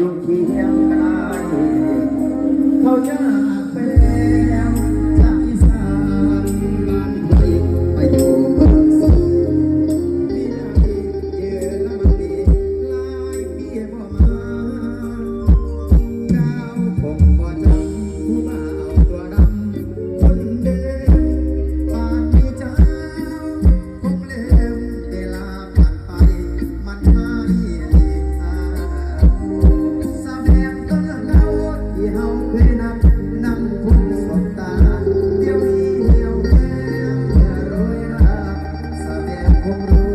อยู่ที่แห่งใดเขาจะ Thank you.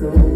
soul.